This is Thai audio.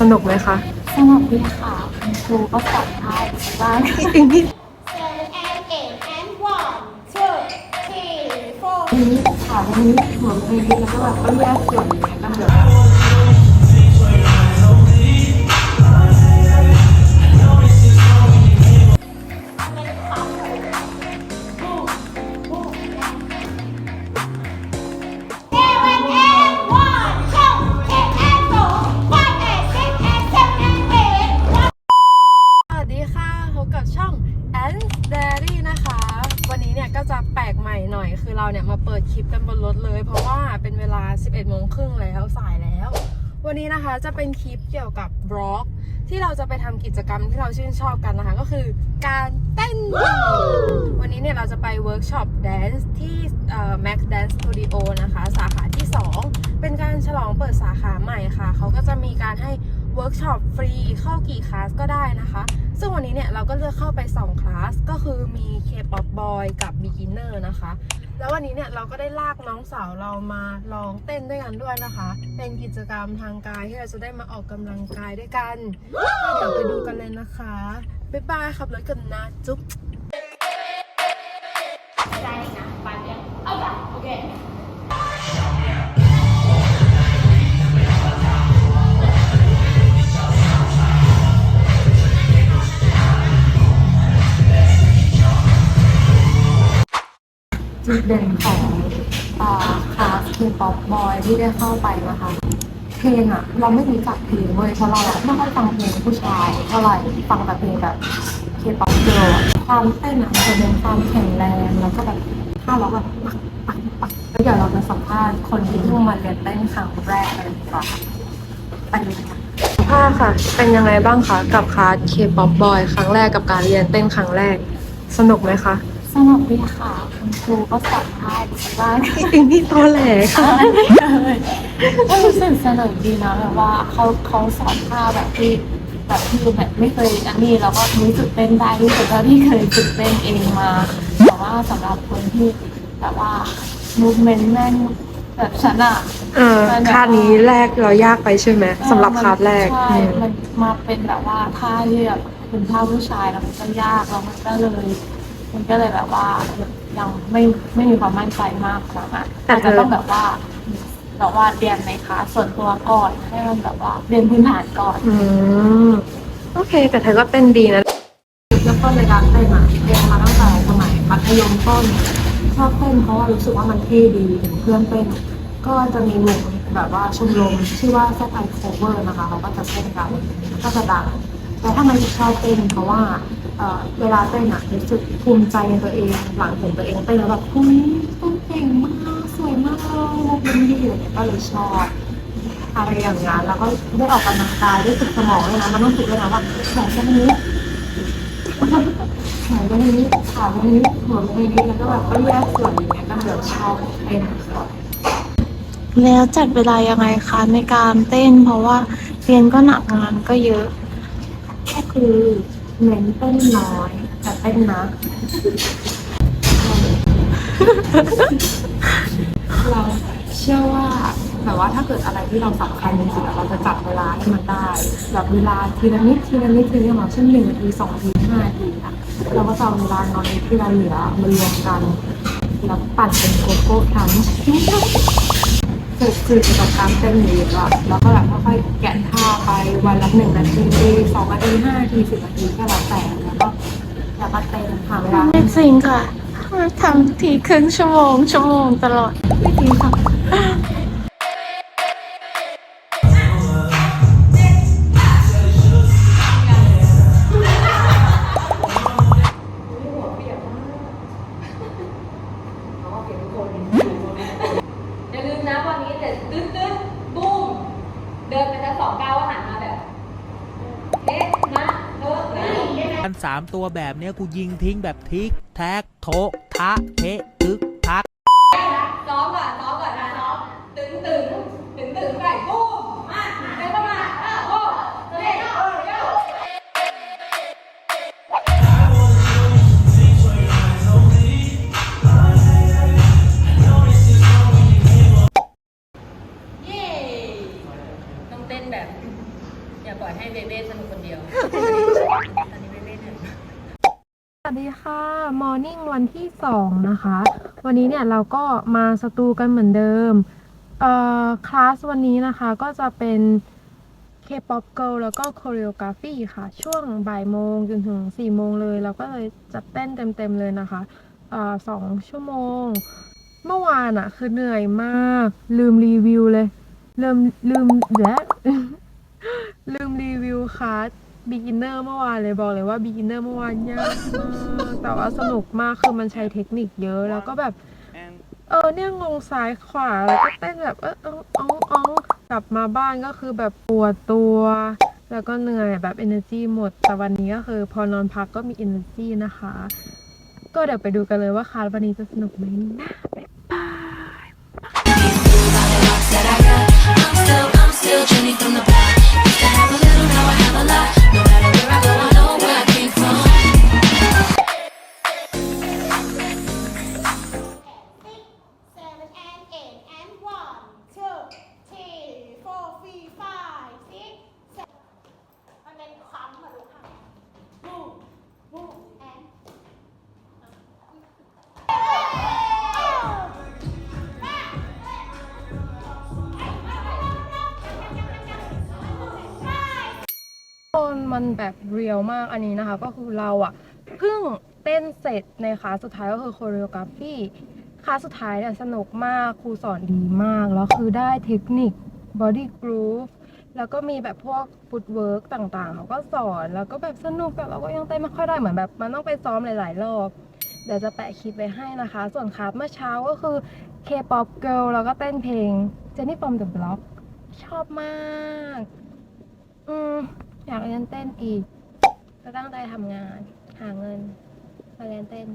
สนุกไหมคะ สนุกดีค่ะคุณครูก็สอนได้บ้าง Seven and eight and one, two, three, four. นี้ค่ะวันนี้หัวเพลงแล้วก็แบบต้องแยกส่วนอย่างเงี้ยกันแบบ เพราะว่าเป็นเวลา 11โมงครึ่งแล้วสายแล้ว วันนี้นะคะจะเป็นคลิปเกี่ยวกับบล็อก ที่เราจะไปทำกิจกรรมที่เราชื่นชอบกันนะคะ ก็คือการเต้น วันนี้เนี่ยเราจะไปเวิร์กช็อปแดนซ์ที่เอ่อ Max Dance Studio นะคะ สาขาที่ 2 เป็นการฉลองเปิดสาขาใหม่ค่ะ เขาก็จะมีการให้เวิร์กช็อปฟรีเข้ากี่คลาสก็ได้นะคะ ซึ่งวันนี้เนี่ยเราก็เลือกเข้าไป 2 คลาส ก็คือมี K-pop boy กับ beginner นะคะ แล้ววันนี้เนี่ยเราก็ได้ลากน้องสาวเรามาลองเต้นด้วยกันด้วยนะคะ เป็นกิจกรรมทางกายที่เราจะได้มาออกกำลังกายด้วยกันเดี๋ยวไปดูกันเลยนะคะ บ๊ายบายขับรถกันนะ จุ๊บ จุดเด่นของอ่าคลาสเคป๊อปบอยที่ได้เข้าไปนะคะเพลงอะเราไม่รู้จักเพลงเว้ยเพราะเราไม่ค่อยฟังเพลงผู้ชายเท่าไหร่ฟังแต่เพลงแบบเคป๊อปเกิร์ลความเต้นอะมันจะเป็นความแข็งแรงแล้วก็แบบท่าเราแบบปักปักปักแล้วเดี๋ยวเราจะสัมภาษณ์คนที่เพิ่งมาเรียนเต้นครั้งแรกเลยดีกว่าไปเลยค่ะค่ะค่ะ เป็นยังไงบ้างคะกับคลาส K-pop boy ครั้งแรกกับการเรียนเต้นครั้งแรก สนุกไหมคะ สนุกดีค่ะคุณค รูก็สอนได้บ้างอิงนี่ตัวแหลค่ะก็รู้สึกสนุกดีนะแบบว่าเขาเขาสอนท่าแบบที่แบบที่แบบไม่เคยอันนี้เราก็รู้สึกเต้นได้รู้สึกว่าที่เคยฝึกเต้นเองมาแต่ว่าสำหรับคนที่แบบว่ามูฟเมนต์แม่นแบบฉันอะเออคลาสนี้แรกเรายากไปใช่ไหมสำหรับคลาสแรกใช่อืมมันมาเป็นแบบว่าท่าที่แบบเป็นท่าผู้ชายแล้วมันก็ยากแล้วมันก็เลย มันก็เลยแบบว่า ยังไม่ไม่มีความมั่นใจมากขนาดนั้นอาจจะต้องแบบว่าแบบว่าเรียนในคลาสส่วนตัวก่อนให้มันแบบว่าเรียนพื้นฐานก่อน อืมโอเค แต่เธอก็เต้นดีนะแล้วก็ในการเต้นอะเรียนมาตั้งแต่สมัยมัธยมต้นชอบเต้นเพราะว่ารู้สึกว่ามันเท่ดีเห็นเพื่อนเต้นก็จะมีวงแบบว่าชมรมชื่อว่าแซไอโคเวอร์นะคะเขาก็จะเต้นกันก็จะดังแต่ถ้ามันชอบเต้นเพราะว่า เอ่อเวลาเต้นอะรู้สึกภูมิใจในตัวเอง หลังเห็นตัวเองเต้นแล้วแบบเฮ้ยเต้นเก่งมากสวยมากเลยโมเป็นดีอะไรเงี้ยก็เลยชอบอะไรอย่างงานแล้วก็ได้ออกกำลังกายได้ฝึกสมองเลยนะมันต้องฝึกด้วยนะว่าแขนตรงนี้แขนตรงนี้ขาตรงนี้หัวตรงนี้แล้วก็แบบก็แยกส่วนอย่างเงี้ยก็เดี๋ยวชอบเป็นก่อนแล้วจัดเวลายังไงคะในการเต้น เพราะว่าเรียนก็หนักงานก็เยอะก็คือ เน้นเต้นน้อยแต่เต้นนะเราเชื่อว่าแบบว่าถ้าเกิดอะไรที่เราสำคัญจริงๆเราจะจัดเวลาให้มันได้แบบเวลาทีละนิดทีละนิดทีละนิดอย่างเช่นหนึ่งนาทีสองนาทีห้านาทีอะเราก็จะเอาเวลานอนที่เราเหลือมารวมกันแล้วปั่นเป็นโกโก้ครั นช์เกิดสื่อกับการเต้นนี้อะแล้วก็แบบค่อยๆแกะท่าไปวันละหนึ่งนาทีสองนาทีห้านาทีสิบนาทีก็แล้วแต่แล้วก็แล้วก็เต้นหาเวลาไม่จริงค่ะทำทีครึ่งชั่วโมงชั่วโมงตลอดไม่จริงค่ะ กันสามตัวแบบเนี้ยกูยิงทิ้งแบบทิก แท็ก โทะทะเทะตึกทัก ซ้อมก่อนซ้อมก่อนนะซ้อมตึงตึงตึงตึงไปบูมมาเดินเข้ามาเออโอ้เฮ้ยเออเย้เย้ต้องเต้นแบบ อย่าปล่อยให้เบเบ้สนุกคนเดียวตอนนี้เบเบ้เหนื่อยส วัสดีค่ะมอร์นิ่งวันที่สองนะคะ วันนี้เนี่ยเราก็มาสตูกันเหมือนเดิม เอ่อ คลาสวันนี้นะคะก็จะเป็น K-pop girl แล้วก็ choreography ค่ะ ช่วงบ่ายโมงจนถึง 4 โมงเลย เราก็เลยจัดเต้นเต็มๆเลยนะคะ เอ่อสองชั่วโมง เมื่อวานอะคือเหนื่อยมาก ลืมรีวิวเลย ลืมลืมและลืมรีวิวคลาส beginner เมื่อวานเลยบอกเลยว่า beginner เมื่อวานยากมากแต่ว่าสนุกมากคือมันใช้เทคนิคเยอะแล้วก็แบบ เออเนี่ยงงซ้ายขวาแล้วก็เต้นแบบเออเอออ้องอ้องกลับมาบ้านก็คือแบบปวดตัว แล้วก็เหนื่อยแบบ energy หมดแต่วันนี้ก็คือ พอนอนพักก็มี energy นะคะ ก็เดี๋ยวไปดูกันเลยว่าคลาสวันนี้จะสนุกไหมนะบ๊ายบาย six, มันแบบเรียลมากอันนี้นะคะ ก็คือเราอะเพิ่งเต้นเสร็จในคลาสสุดท้ายก็คือ choreography คลาสสุดท้ายเนี่ยสนุกมากครูสอนดีมาก แล้วคือได้เทคนิค body groove แล้วก็มีแบบพวก footwork ต่างๆเขาก็สอนแล้วก็แบบสนุกแต่เราก็ยังเต้นไม่ค่อยได้เหมือนแบบมันต้องไปซ้อมหลาย ๆ รอบเดี๋ยวจะแปะคลิปไว้ให้นะคะ ส่วนคลาสเมื่อเช้าก็คือ K-pop girl แล้วก็เต้นเพลง Jennie from the Block ชอบมาก อืม อยากเรียนเต้นอีก ก็ตั้งใจทำงาน หาเงิน มาเรียนเต้น